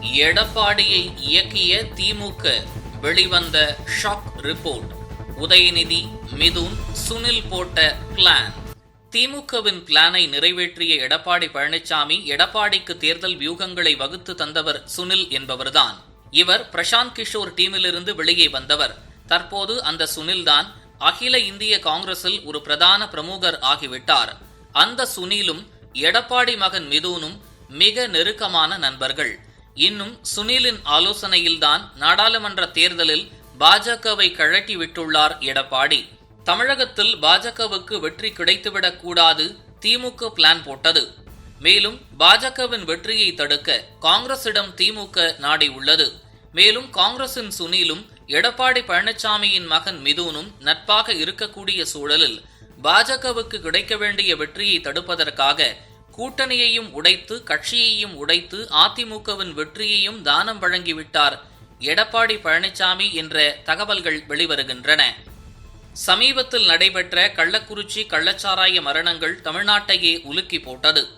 எடப்பாடியை இயக்கிய திமுக. வெளிவந்த ஷாக் ரிப்போர்ட். உதயநிதி மிதுன் சுனில் போட்ட பிளான். திமுகவின் பிளானை நிறைவேற்றிய எடப்பாடி பழனிசாமி எடப்பாடிக்கு தேர்தல் வியூகங்களை வகுத்து தந்தவர் சுனில் என்பவர்தான். இவர் பிரசாந்த் கிஷோர் டீமிலிருந்து வெளியே வந்தவர். தற்போது அந்த சுனில்தான் அகில இந்திய காங்கிரஸில் ஒரு பிரதான பிரமுகர் ஆகிவிட்டார். அந்த சுனிலும் எடப்பாடி மகன் மிதுனும் மிக நெருக்கமான நண்பர்கள். இன்னும் சுனிலின் ஆலோசனையில்தான் நாடாளுமன்ற தேர்தலில் பாஜகவை கழட்டி விட்டுள்ளார் எடப்பாடி. தமிழகத்தில் பாஜகவுக்கு வெற்றி கிடைத்துவிடக் கூடாது திமுக பிளான் போட்டது. மேலும் பாஜகவின் வெற்றியை தடுக்க காங்கிரசிடம் திமுக நாடி உள்ளது. மேலும் காங்கிரசின் சுனிலும் எடப்பாடி பழனிசாமியின் மகன் மிதுனும் நட்பாக இருக்கக்கூடிய சூழலில் பாஜகவுக்கு கிடைக்க வேண்டிய வெற்றியை தடுப்பதற்காக கூட்டணியையும் உடைத்து கட்சியையும் உடைத்து அதிமுகவின் வெற்றியையும் தானம் வழங்கிவிட்டார் எடப்பாடி பழனிசாமி என்ற தகவல்கள் வெளிவருகின்றன. சமீபத்தில் நடைபெற்ற கள்ளக்குறிச்சி கள்ளச்சாராய மரணங்கள் தமிழ்நாட்டையே உலுக்கி போட்டது.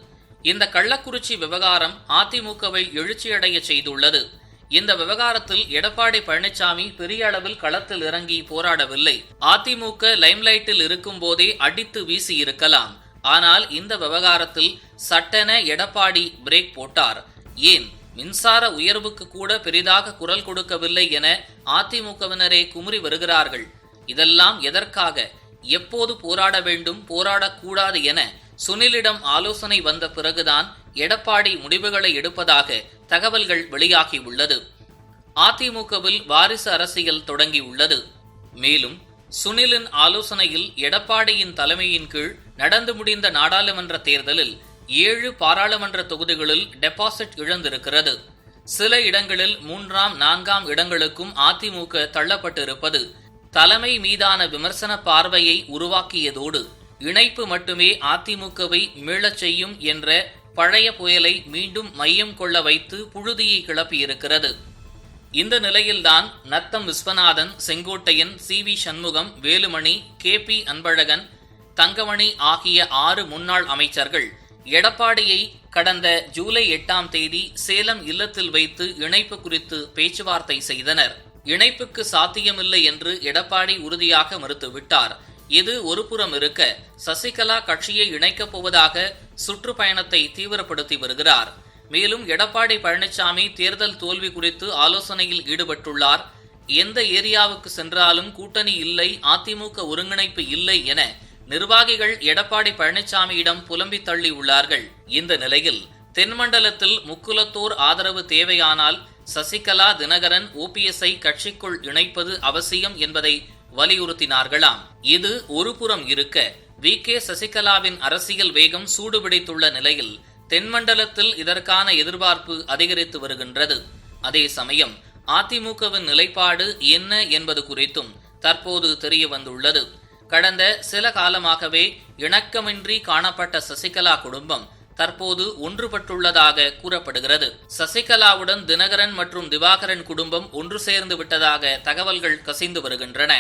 இந்த கள்ளக்குறிச்சி விவகாரம் அதிமுகவை எழுச்சியடைய செய்துள்ளது. இந்த விவகாரத்தில் எடப்பாடி பழனிசாமி பெரிய அளவில் களத்தில் இறங்கி போராடவில்லை. அதிமுக லைம்லைட்டில் இருக்கும் போதே அடித்து வீசியிருக்கலாம். ஆனால் இந்த விவகாரத்தில் சட்டென எடப்பாடி பிரேக் போட்டார். ஏன்? மின்சார உயர்வுக்கு கூட பெரிதாக குரல் கொடுக்கவில்லை என அதிமுகவினரே குமுறி வருகிறார்கள். இதெல்லாம் எதற்காக? எப்போது போராட வேண்டும் போராடக்கூடாது என சுனிலிடம் ஆலோசனை வந்த பிறகுதான் எடப்பாடி முடிவுகளை எடுப்பதாக தகவல்கள் வெளியாகி உள்ளது. அதிமுகவில் வாரிசு அரசியல் தொடங்கி உள்ளது மேலும் சுனிலின் ஆலோசனையில் எடப்பாடியின் தலைமையின் கீழ் நடந்து முடிந்த நாடாளுமன்ற தேர்தலில் ஏழு பாராளுமன்ற தொகுதிகளில் டெபாசிட் இழந்திருக்கிறது. சில இடங்களில் மூன்றாம் நான்காம் இடங்களுக்கும் அதிமுக தள்ளப்பட்டிருப்பது தலைமை மீதான விமர்சன பார்வையை உருவாக்கியதோடு இணைப்பு மட்டுமே அதிமுகவை மீளச் செய்யும் என்ற பழைய புயலை மீண்டும் மையம் கொள்ள வைத்து புழுதியை கிளப்பியிருக்கிறது. இந்த நிலையில்தான் Natham Viswanathan Sengottaiyan C. We. Shanmugam Velumani K. B. Anbazhagan Thangamani ஆகிய ஆறு முன்னாள் அமைச்சர்கள் எடப்பாடியை கடந்த ஜூலை எட்டாம் தேதி சேலம் இல்லத்தில் வைத்து இணைப்பு குறித்து பேச்சுவார்த்தை செய்தனர். இணைப்புக்கு சாத்தியமில்லை என்று எடப்பாடி உறுதியாக மறுத்துவிட்டார். இது ஒருபுறம் இருக்க சசிகலா கட்சியை இணைக்கப் போவதாக சுற்றுப்பயணத்தை தீவிரப்படுத்தி வருகிறார். மேலும் எடப்பாடி பழனிசாமி தேர்தல் தோல்வி குறித்து ஆலோசனையில் ஈடுபட்டுள்ளார். எந்த ஏரியாவுக்கு சென்றாலும் கூட்டணி இல்லை அதிமுக ஒருங்கிணைப்பு இல்லை என நிர்வாகிகள் எடப்பாடி பழனிசாமியிடம் புலம்பி தள்ளி உள்ளார்கள் இந்த நிலையில் தென்மண்டலத்தில் முக்குலத்தோர் ஆதரவு தேவையானால் சசிகலா தினகரன் ஓபிஎஸ்ஐ கட்சிக்குள் இணைப்பது அவசியம் என்பதை வலியுறுத்தினார்களாம். இது ஒருபுறம் இருக்க வி கே சசிகலாவின் அரசியல் வேகம் சூடுபிடித்துள்ள நிலையில் தென்மண்டலத்தில் இதற்கான எதிர்பார்ப்பு அதிகரித்து வருகின்றது. அதே சமயம் அதிமுகவின் நிலைப்பாடு என்ன என்பது குறித்தும் தற்போது தெரிய வந்துள்ளது. கடந்த சில காலமாகவே இணக்கமின்றி காணப்பட்ட சசிகலா குடும்பம் தற்போது ஒன்றுபட்டுள்ளதாக கூறப்படுகிறது. சசிகலாவுடன் தினகரன் மற்றும் திவாகரன் குடும்பம் ஒன்று சேர்ந்து விட்டதாக தகவல்கள் கசிந்து வருகின்றன.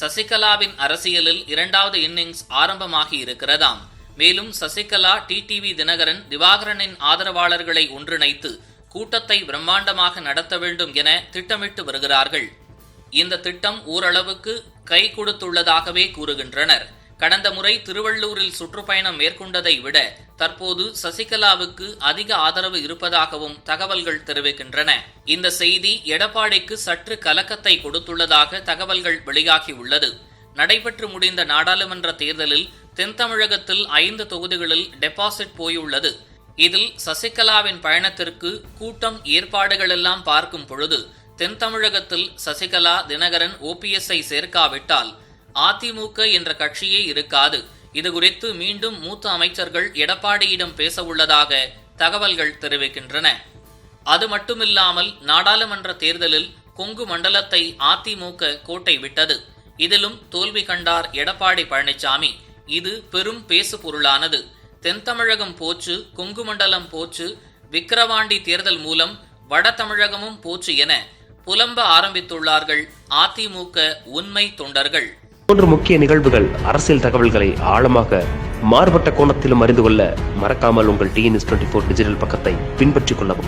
சசிகலாவின் அரசியலில் இரண்டாவது இன்னிங்ஸ் ஆரம்பமாகி இருக்கிறதாம். மேலும் சசிகலா டிடிவி தினகரன் திவாகரனின் ஆதரவாளர்களை ஒன்றிணைத்து கூட்டத்தை பிரம்மாண்டமாக நடத்த வேண்டும் என திட்டமிட்டு வருகிறார்கள். இந்த திட்டம் ஓரளவுக்கு கை கொடுத்துள்ளதாகவே கூறுகின்றனர். கடந்த முறை திருவள்ளூரில் சுற்றுப்பயணம் மேற்கொண்டதை விட தற்போது சசிகலாவுக்கு அதிக ஆதரவு இருப்பதாகவும் தகவல்கள் தெரிவிக்கின்றன. இந்த செய்தி எடப்பாடிக்கு சற்று கலக்கத்தை கொடுத்துள்ளதாக தகவல்கள் வெளியாகியுள்ளது நடைபெற்று முடிந்த நாடாளுமன்ற தேர்தலில் தென் தமிழகத்தில் ஐந்து தொகுதிகளில் டெபாசிட் போயுள்ளது. இதில் சசிகலாவின் பயணத்திற்கு கூட்டம் ஏற்பாடுகளெல்லாம் பார்க்கும் பொழுது தென் தமிழகத்தில் சசிகலா தினகரன் ஓபிஎஸ்ஐ சேர்க்காவிட்டால் அதிமுக என்ற கட்சியே இருக்காது. இதுகுறித்து மீண்டும் மூத்த அமைச்சர்கள் எடப்பாடியிடம் பேச உள்ளதாக தகவல்கள் தெரிவிக்கின்றன. அது மட்டுமில்லாமல் நாடாளுமன்ற தேர்தலில் கொங்கு மண்டலத்தை அதிமுக கோட்டை விட்டது. இதிலும் தோல்வி கண்டார் எடப்பாடி பழனிசாமி இது பெரும் பேசு பொருளானது தென் தமிழகம் போச்சு கொங்கு மண்டலம் போச்சு விக்கிரவாண்டி தேர்தல் மூலம் வட தமிழகமும் போச்சு என புலம்ப ஆரம்பித்துள்ளார்கள் அதிமுக உண்மை தொண்டர்கள். போன்ற முக்கிய நிகழ்வுகள் அரசியல் தகவல்களை ஆழமாக மாறுபட்ட கோணத்திலும் அறிந்து கொள்ள மறக்காமல் உங்கள் டிஎன்எஸ் டுவெண்ட்டி ஃபோர் டிஜிட்டல் பக்கத்தை பின்பற்றிக் கொள்ளவும்.